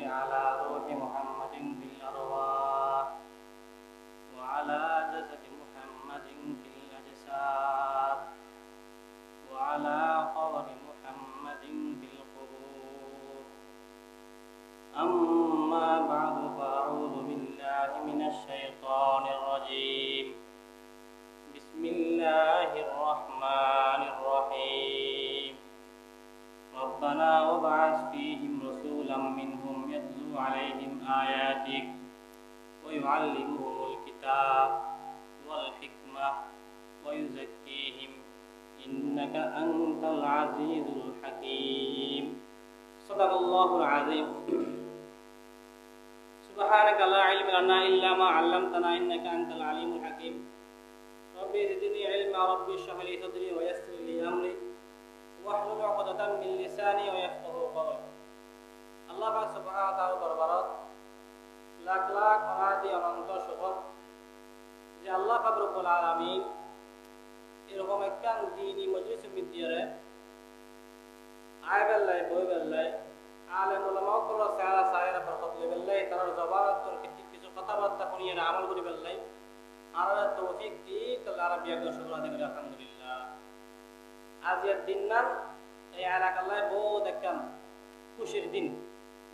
salli ala عليهم آياتك ويعلمهم الكتاب والحكمة ويزكيهم. إنك أنت العزيز الحكيم. صدق الله العظيم. سبحانك لا علم لنا إلا ما علمتنا إنك أنت العليم الحكيم. ربي زدني علما. ربي اشرح لي صدري ويسر لي أمري. واحلل عقدة من لساني ويفقه قولي. আল্লাহ পাক সুবহানাহু দরবারত লাখ লাখ অনাদি অনন্ত শুকর যে আল্লাহ পাক রব্বুল আলামিন এরকম একখান দিনই মজলিস মিদিয়ারে আয় কিছু কিছু কথাবার্তা শুনিয়ে আমল করি বেল্লাই আর তৌফিক দি তাহলে আর বিয়া করে শুকর আদায় আলহামদুলিল্লাহ। আজ দিন নাম এই এলাকায় বহুত একখান খুশির দিন।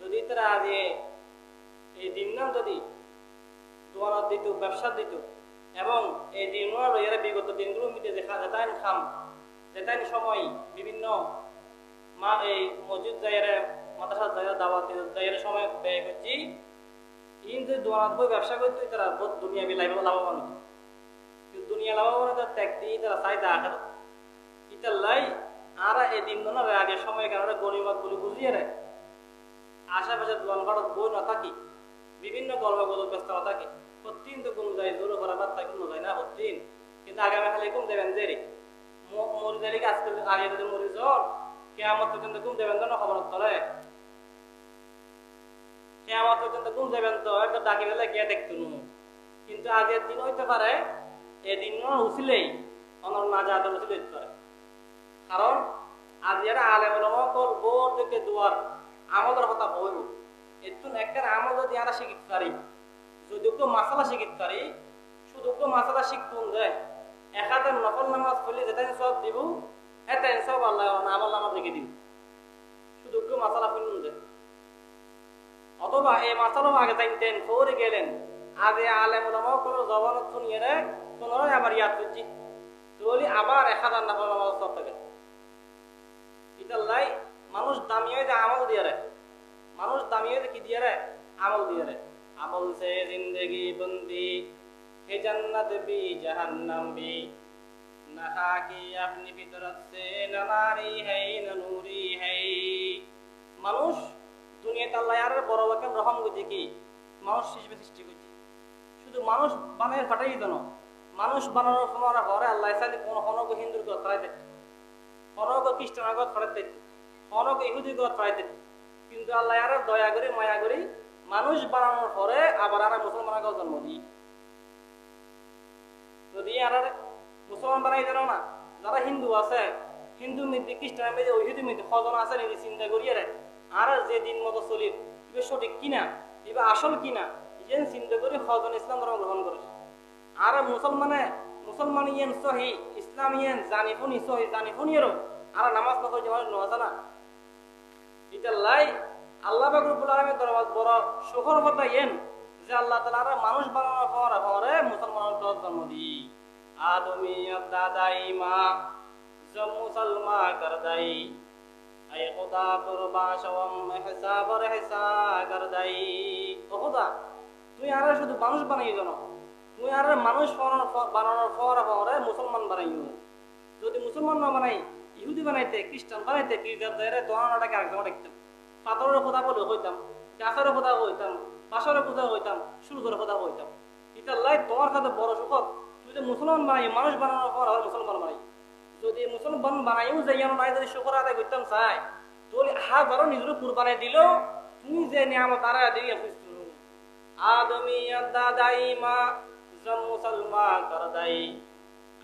যদি তারা আজ এ- এই দিন নাম যদি দোয়ানত দিত ব্যবসা দিত, এবং এই দিনগুলো লইয়ারা বিগত দিনগুলো মিটে দেখা যেতাই খাম যেতাই সময় বিভিন্ন মা এই মসজিদ যাইয়ারে, মাদ্রাসা যাইয়া দাওয়াত যাইয়ারে সময় ব্যয় করছি, ইন যদি দোয়ানত বই ব্যবসা করতো, তারা বহুত দুনিয়া বিলাইব লাভবান হতো কিন্তু দুনিয়া লাভবান হতো ত্যাগ দিয়ে তারা চাইতে আখার ইতার লাই, আর এই দিন আগে সময় কারণে গরিমাত বলে বুঝিয়ে রে আশেপাশে দোয়ান ভাড়ত বই না থাকি, বিভিন্ন গল্প গল্প ব্যস্ত না থাকি। প্রতিদিন তো কোনো যায় জোর করা বাদ থাকি কোনো যায় না প্রতিদিন কিন্তু আগামী খালি কম দেবেন যে রে মরি দিলে আজকে আগে যদি মরি জ্বর কেমন পর্যন্ত দেবেন তো খবর তলে কেমন পর্যন্ত কম দেবেন তো ডাকি গিয়ে কিন্তু আগের দিন হইতে পারে, এদিন উচিলেই অনর না যাতে উচিল পারে কারণ, আজ এরা আলেম থেকে দুয়ার আমাদের কথা বইব এতু একটা আমল যদি আমরা শিখিতে পারি, যদি একটু মাসালা শিখিতে পারি, শুধু একটু মাসালা শিখতুন দেয় এক হাজার নকল নামাজ পড়লে যেটা সব দিব এটা সব আল্লাহ আমল নামাজ লিখে দিব শুধু একটু মাসালা শুনুন দেয় অথবা এই মাসালাও আগে জানতেন ফৌরে গেলেন। আগে আলেম ওলামাও কোনো জবানত শুনিয়ে রে পুনরায় আবার ইয়াদ করছি। তাহলে আবার এক হাজার নামাজ সব থাকে। লাই মানুষ দামিয়ে যে আমল দিয়ে রে। মানুষ দামিয়ে যে কি দিয়ে রে? আমল দিয়ে রে। আমল সে জিন্দগি বন্দি, হে জান্নাত বি, জাহান্নাম বি। আপনি ভিতরত সে না নারী হেই, না নুরি হেই। মানুষ দুনিয়াতে আল্লাহ আর বড় লোকের রহম করছে কি? মানুষ হিসেবে সৃষ্টি করছে শুধু মানুষ বানায় ফাটাই দিত মানুষ বানানোর সময় পরে আল্লাহ সাথে কোনো কোনো হিন্দুর কথা ফাটাই দিত অনক খ্রিস্টানের গত ফরাইতে অনক ইহুদির গত ফরাইতে কিন্তু আল্লাহ আর দয়া করে, মায়া করে মানুষ বানানোর পরে আবার আর মুসলমানের গত জন্ম দিই যদি আর মুসলমান বানাই দেন না, যারা হিন্দু আছে, হিন্দু মধ্যে খ্রিস্টানের মধ্যে ইহুদি মধ্যে সজন আছে, নিজে চিন্তা করিয়ে রে আর যে দিন মতো চলির ইবে সঠিক কিনা ইবে আসল কিনা যেন চিন্তা করে সজন ইসলাম ধর্ম গ্রহণ করে। আর মুসলমানে মুসলমান ইয়েন সহি ইসলাম ইয়েন জানি শুনি, সহি জানি শুনিয়েরও, আর নামাজ নকর যে মানুষ নজা না এটা লাই আল্লাহ বাকরুল আলমের দরবার বড় সুখর কথা ইয়েন যে আল্লাহ তালা মানুষ বানানোর পর দল জন্ম দি আদমি দাদাই মা মুসলমা করদাই আই খোদা কুরবা সওম হিসাবর হিসা করদাই ও খোদা, তুই আর শুধু মানুষ বানাই জানো তুই আর মানুষ বানানোর পর- বানানোর মুসলমান বানাইও। যদি মুসলমান না বানাই ইহুদি বানাইতে, খ্রিস্টান বানাইতে গির্জাদারে দোয়ানাটাকে আরেকজন দেখতাম পাথরের খোদা বলে হইতাম, গাছের খোদা হইতাম বাসরের খোদা হইতাম, সূর্যের খোদা হইতাম। এটা লাই তোমার কাছে বড় সুখত তুই যদি মুসলমান বানাই, মানুষ বানানোর পর আবার মুসলমান বানাই। যদি মুসলমান বানাইও যাই আমার নাই, যদি শুকর আদায় করতাম চাই তোর হা হাজারো নিজের কুরবানি দিলেও তুই যে নিয়ম তারা দিলে বুঝতে আদমি দাদাই মা, জন্ম মুসলমান কর দাই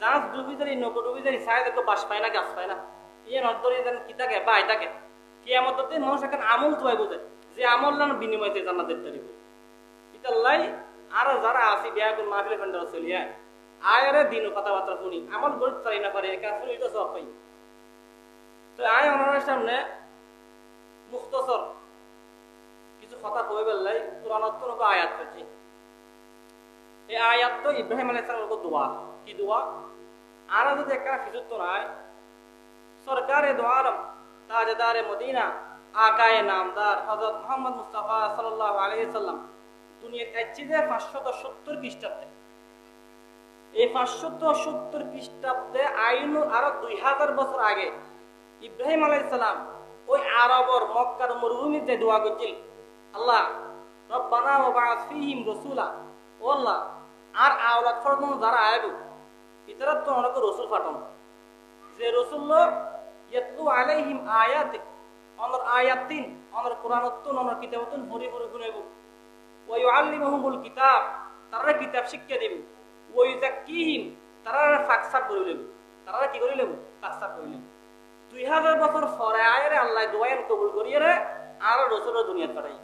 জাঁচ ডুবি যালি নৌকো ডুবি যালি সাই দেখো বাস পায় না, গাছ পায় না। ইয়ে নদরি যেন কি থাকে বাই থাকে। কিয়ামতের দিন মানুষ এখন আমল তুয়াই বোঝে, যে আমল না বিনিময়তে জান্নাতের তারিব ইতাল্লাই আর যারা আসি বিয়া কোন মাহফিলে ফেন্ডার চলিয়া আয়ারে দিন কথাবার্তা শুনি, আমল গরিব চাই না পারে একা শুনি তো সব পাই। তো আয় ওনার সামনে মুক্তসর কিছু কথা কই বেললাই কোরআনত তো আয়াত করছি এই আয়াত তো ইব্রাহিম আলাইহিস সালামের দোয়া। কি দোয়া? আর যদি একটা কিছু তো নাই সরকারে দো আলম, তাজদারে মদিনা, আকায়ে নামদার, হযরত মুহাম্মদ মুস্তাফা সাল্লাল্লাহু আলাইহি সাল্লাম দুনিয়াতে আইছে যে 570 খ্রিস্টাব্দে। এই 570 খ্রিস্টাব্দে আইনু আরও 2000 বছর আগে ইব্রাহিম আলাইহিস সালাম ওই আরবর মক্কার মরুভূমিতে দোয়া করছিল। আল্লাহ, রব্বানা ওয়া বাআস ফীহিম রাসূলা ও আল্লাহ আর আওলাদ ফরদন যারা আইবো ইতারা তো অনেক রসুল ফাটন যে রসুল ইয়াতলু আলাইহিম আয়াতিক অনর আয়াতিন অনর কোরআনতুন অনর কিতাবতুন ভরি ভরি গুনাইব ওয়া ইউআল্লিমুহুমুল কিতাব তারা কিতাব শিক্ষা দেব। ওয়া ইউযাক্কিহিম তারা ফাকসাব করে লেব তারা কি করে লেব ফাকসাব করে লেব দুই হাজার বছর পরে আয়রে আল্লাহ দোয়াইন কবুল করিয়ে আর রসুলের দুনিয়া পাঠাই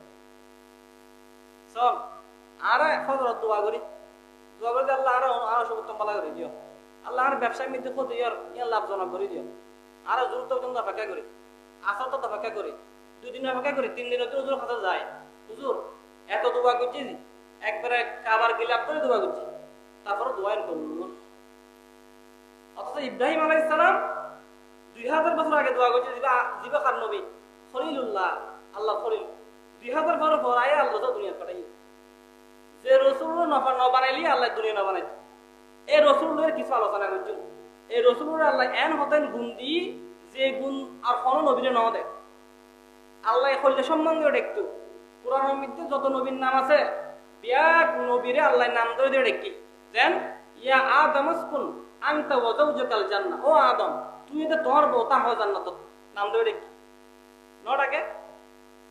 সব আর ফজরত দোয়া করি। দোয়া করে আল্লাহ আরও আরও সব উত্তম পালা করে দিও। আল্লাহ আর ব্যবসায় মধ্যে ক্ষতি ইয়ার লাভজনক করে দিও। আর দ্রুত পর্যন্ত অপেক্ষা করি। আসর তো অপেক্ষা করি। দুই দিন অপেক্ষা করি, তিন দিনের হুজুর কথা যায়। হুজুর, এত দোয়া করছি একবারে খাবার গিলাপ করে দোয়া করছি। তারপরে দোয়াইন কবুল অথচ ইব্রাহিম আলাইহিস সালাম দুই হাজার বছর আগে দোয়া করছে জিবা জিবা খান নবী, খলিলুল্লাহ, আল্লাহ খলিল। দুই হাজার বছর পর আয় আল্লাহ তো দুনিয়া পাঠাই রসুল নবানাইলি আল্লাহ দুনিয়া নবানাই এই রসুলের কিছু আলোচনা করছিল এই আল্লাহ এন হতেন গুণ দি, যে গুণ আর কোনো ন দেয় আল্লাহ সম্বন্ধে দেখতো। কোরআন মধ্যে যত নবীর নাম আছে বিয়াক নবীরে আল্লাহ নাম ধরে দিয়ে যেন ইয়া আদমস্কুন আংতা ওয়াজাউজাকাল ও আদম তুই এটা তোমার বউতা হয় জান্নাত নাম ধরে ডেকি ন ডাকে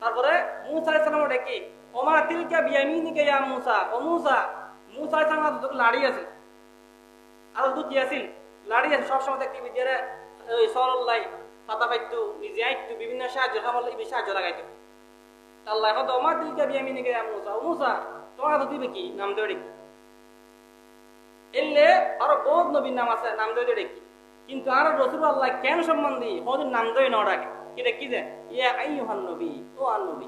তারপরে মুসা আলাইহিস ডেকি ওমা, তিলকা বিয়ামিনিকা ইয়া মুসা। ও মুসা মুসা সালাম তো লাড়ি আছে। আর কি আছিল লাড়ি আছে, সব সময় দেখবি ওই সরল্লাই পাতা পাইতো নিজে আইতো, বিভিন্ন সাহায্য এই সাহায্য লাগাইতো। আল্লাহ ওমা ইয়া মুসা। ও মুসা, তোমার দিবে কি? নাম ধরে ডেকি এলে আরও বহুত নবীর নাম আছে, নাম ডেকি কিন্তু আর রসুল আল্লাহ কেন সম্মান দিই? হজুর নাম ধরে ন কি রে, কি যে ইয়া আইয়ুহান নবী, ও আর নবী।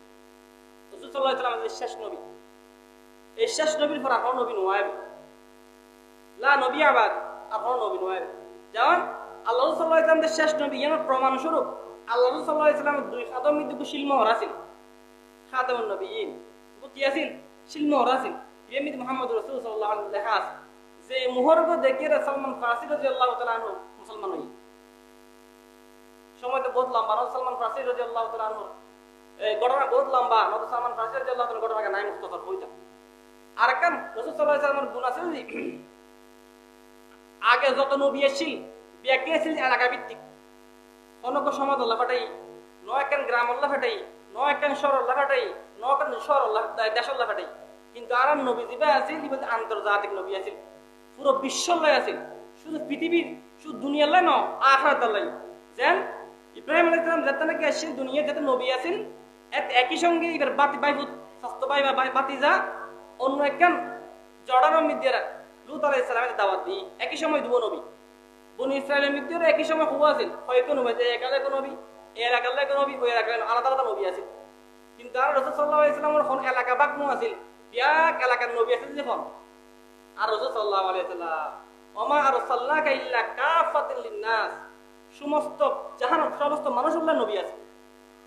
রসুল সাল্লাহ ইসলাম আমাদের শেষ নবী। এই শেষ নবীর আল্লাহ সাল্লাহ ইসলামদের শেষ নবী এর প্রমাণ স্বরূপ আল্লাহ সাল্লাহ ইসলামের দুই খাদম মধ্যে শিলমোহর আছিল। খাদম নবী ইন আছিল। শিলমোহর আছিল মোহাম্মদ রসুল সাল্লাহ আছে যে মুহরগ দেখিয়ে সালমান ফার্সি আল্লাহ তালা মুসলমান হই। সময় তো বহুত লম্বা। সালমান ফার্সি রাজি আল্লাহ এই ঘটনা বহুত লম্বা নজর সালমান ঘটনাকে নাই আর গুণ আছে আগে যত নবী এসেছিল এসেছিল এলাকা ভিত্তিক। সমাজ গ্রাম শহর শহর কিন্তু আর নবী দিবে আছিল ই বলতে আন্তর্জাতিক নবী আছিল। পুরো বিশ্বল্লাই আছিল। শুধু পৃথিবীর, শুধু দুনিয়ার লাই ন আখরাত লাই যেন ইব্রাহিম আলাইহিস সালাম যেতে নাকি আসছিল দুনিয়া যেতে নবী এত একই সঙ্গে এবার বাতি বাইফুত স্বাস্থ্য বাই বা বাতি যা, অন্য একখান জর্ডানের মধ্যে লুত আলাইহিস সালামের দাওয়াত দি একই সময় দুও নবী। বনি ইসরায়েলের মধ্যে একই সময় হুয়া আছিল হয় কোন নবী এই একালে কোন নবী এই এলাকালে কোন নবী, ওই এলাকায় আলাদা আলাদা নবী আছিল কিন্তু আর রসুল সাল্লাহ ইসলামের খন এলাকা বাক মো আছিল। বিয়াক এলাকার নবী আছিল যখন আর রসুল সাল্লাহ আলাইসাল্লাম ওমা আর সাল্লাহ ইল্লা কাফাতিল লিন্নাস। সমস্ত জাহান, সমস্ত মানুষুল্লাহ নবী আছে।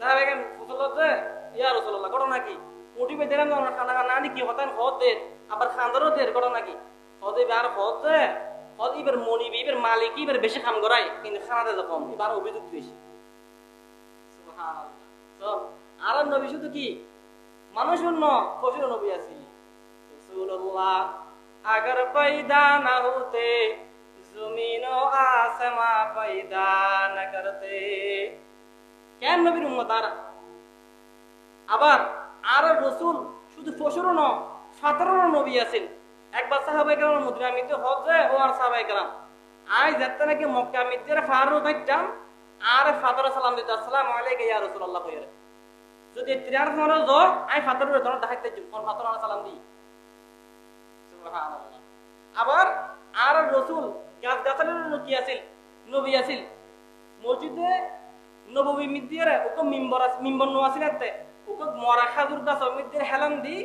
সাহেব এখন ফসলতে ইয়া রসল্লাহ ঘটনা কি? মুটি বেঁধে না খানা খানা আনি কি হতেন? হতে আবার খান্দরও দের ঘটনা কি? হতে আর হতে হত এবার মনিবি এবার মালিক এবার বেশি খাম করাই কিন্তু খানাতে যখন এবার অভিযোগ বেশি আর নবী শুধু কি? মানুষ অন্য পশুর নবী আছি। রসুল্লাহ আগর পৈদা না হতে জমিন আসমা পৈদা না করতে। কেন নবীর উম্মত আর আবার আর রসুল শুধু পশুরও ন সাধারণ নবী আছেন। একবার সাহাবাই কেরাম মদিনা মিতে হজ ও আর সাহাবাই কেরাম। আই যাতে নাকি মক্কা মিতে ফারু থাকতাম আর ফাদর সালাম দিতে, আসসালাম আলাইকা ইয়া রাসূলুল্লাহ কইরা যদি ত্রিয়ার সময় জ আই ফাদরের ধরন দেখাইতে কোন ফাদর সালাম দি। সুবহানাল্লাহ। আবার আর রসুল গাছ গাছালের কি আছিল নবী আছিল মসজিদে নবী মিদ্দিয়ার ওকে মিম্বর মিম্বর নো আছিল এতে ওকে মরা গাছ মিদ্দিয়ার হেলান দি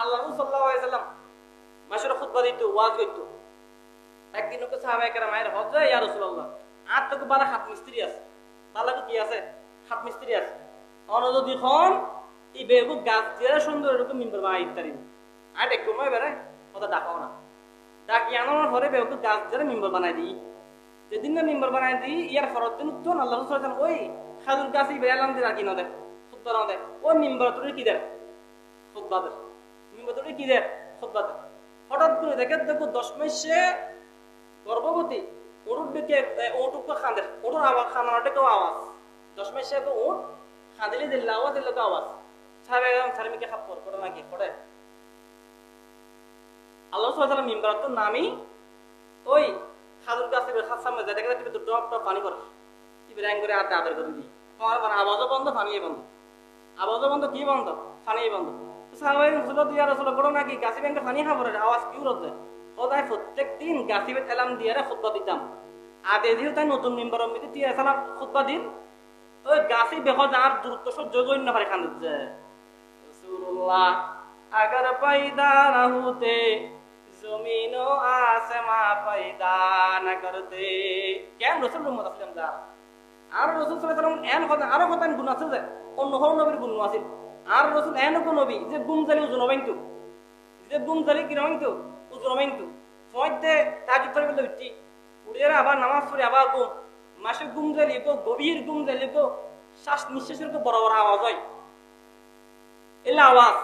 আল্লাহ আলাইহি সাল্লাম মাসুর খুতবা দিত, ওয়াজ করত। একদিন ওকে আয়ের হজ ইয়া রাসূলুল্লাহ, আর তো বারা হাত মিস্ত্রি আছে। তাহলে কি আছে? হাত মিস্ত্রি আছে। অন যদি খন বেগু গাছ দিয়ে সুন্দর এরকম মিম্বর বানাই ইত্যাদি আর দেখো মই বেড়ে কথা ডাকাও না। ডাকি আনানোর পরে বেগু গাছ দিয়ে মিম্বর বানাই দিই। যেদিন না মিম্বর বানাই দিই, ইয়ার ফরত দিন তো আল্লাহ রাসূল ওই খাজুর গাছ এই বেলাম দিয়ে রাখি না দে খুতবা দে ওই মিম্বর তোর কি দে খুতবা দে মিম্বর তোর কি দে খুতবা দে হঠাৎ করে দেখে দেখো দশ মাসে গর্ভবতী, ওটুক দেখে ওটুক খাঁদে ওটুর আওয়াজ খানাটা কেউ আওয়াজ। দশ মাসে তো ওট খাঁদিলে দিল, আওয়াজ দিল আওয়াজ। সাহেব একদম সার্মিকে খাপ করে নাকি করে আল্লাহ সাল্লাম মিম্বার তো নামি ওই খাদুর গাছে সামনে যায় দেখে তো টপ টপ পানি করে তুমি র্যাং করে আদা আদর করে দিই তোমার মানে আওয়াজও বন্ধ পানিয়ে বন্ধ। আওয়াজও বন্ধ, কি বন্ধ? পানিয়ে বন্ধ। সাহাবাই রসুল দিয়া রসুল করো নাকি? গাছি ব্যাংকে পানি খাব আওয়াজ কি রোধ সদায় প্রত্যেক দিন গাছি বেত এলাম দিয়ে খুতবা দিতাম। আদে দিও তাই নতুন মেম্বার মিতে দিয়ে এসালাম খুতবা দিন। ওই গাছি বেহ যার দূরত্ব সহ্য না পারে, খান যে রসুল্লাহ আগার পাইদা না কেন রসুল আর রসুল এন কথা আরও কথা গুণ আছে যে, অন্য নবীর গুণ আর রসুল এন কো নবী, যে গুম জালি যে গুম জালি কি রমাইন্তু উজন বাইন্তু ফয়তে তাজ করে বলে উঠি উড়িয়ে আবার নামাজ পড়ে আবার গুম। মাসে গুম জালি গো, গভীর গুম জালি গো, শ্বাস নিঃশ্বাসের বড় বড় আওয়াজ হয়। এলা আওয়াজ।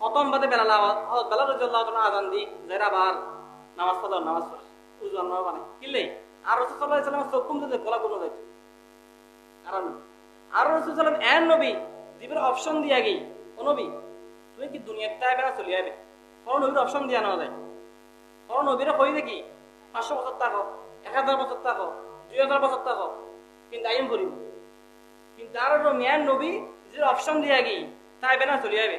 খতম বাদে বেলা আওয়াজ বেলা রাদিয়াল্লাহু আজান দি যারা আবার নামাজ পড়ল নামাজ পড়ে উজন না মানে কিলে আর রাসূল সাল্লাল্লাহু আলাইহি ওয়াসাল্লাম চোখ যে গলা কারণ আর রাসূল এন নবী, জীবের অপশন দিয়া গই ও নবী, তুমি কি দুনিয়ার তাইবে না চলি আইবে? কোন নবীর অপশন দিয়া না যায়। কোন নবীরে কই দেখি? পাঁচশো বছর থাকো এক হাজার বছর থাকো দুই হাজার বছর থাকো কিন্তু আইন করিব। কিন্তু আর মেয়ান নবী, যে অপশন দিয়া গই তাইবে না চলি আইবে।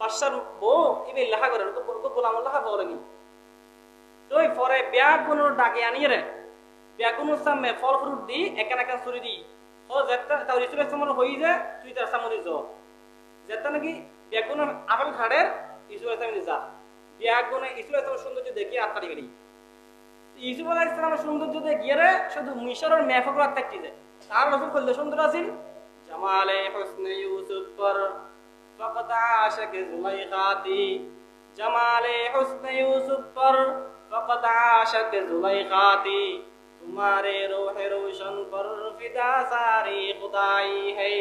বাদশার বউ ইবে লেখা করে গোলাম লেখা লাগি তুই পরে বিয়া কোনো ডাকে আনিয়ে রে। বিয়া কোনো সামনে ফল ফ্রুট দি, একান একান চুরি দি। ও যেটা তাও রিসুল ইসলামের হই যে, তুই তার সামনে য যেটা নাকি বিয়া কোনো আপেল খাড়ের ইসুল ইসলামে যা। বিয়া কোনো ইসুল ইসলামের সৌন্দর্য দেখি আত্মারি গেলি ইসুফ আলাহ ইসলামের সৌন্দর্য দেখিয়ে রে, শুধু মিশরের মেফকর আত্মাকটি যায় তার রসুল করলে সুন্দর আছিল জামালে হোসনে ইউসুফ فقد عاشك زليخاتي جمال حسن يوسف پر فقد عاشق زلیخاتی تمہارے روح روشن پر ফিদা সারি হে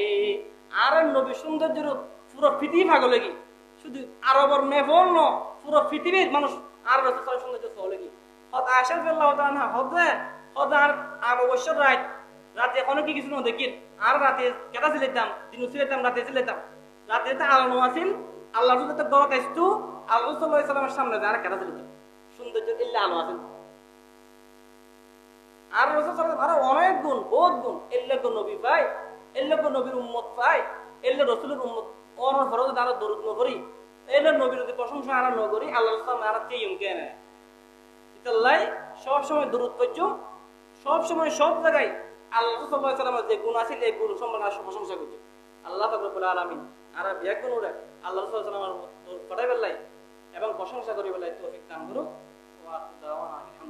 আর নবী সৌন্দর্যের পুরো পৃথিবী ভাগ লাগি। শুধু আরবর মেহবল ন পুরো পৃথিবীর মানুষ আর রসুল সৌন্দর্য চলে কি হত আশা আল্লাহ তাআলা হদে হদ আর অবশ্য রাত রাতে অনেক কিছু ন দেখি আর রাতে কেটা ছিলাম, দিন ছিলাম, রাতে ছিলাম। রাতে তো আলো আছিল আল্লাহ রসুল তো আসতু আল্লাহ সাল্লামের সামনে যায় কেটা সৌন্দর্য ইল্লা আলো আর রসুল আরও অনেক গুণ, বহুত গুণ গো নবী গো নবীর উম্মত রসুলের উম্মত দরুদ নবীর যদি প্রশংসা আর নকরি আল্লাহ সাল্লাম আর কে ইম কেনে ইতাল্লাই সব সময় দরুদ করছ সব জায়গায় আল্লাহ সাল্লাল্লাহু আলাইহি সাল্লামের যে গুণ আছে, এই গুণ সম্পর্কে প্রশংসা করছ। আল্লাহ ফাকরুল আলমী আর ব্যাকুন কোনো আল্লাহ রসুল আমার পাঠাই এবং প্রশংসা করি বেল্লাই তৌফিক দান করুক। আলহামদুলিল্লাহ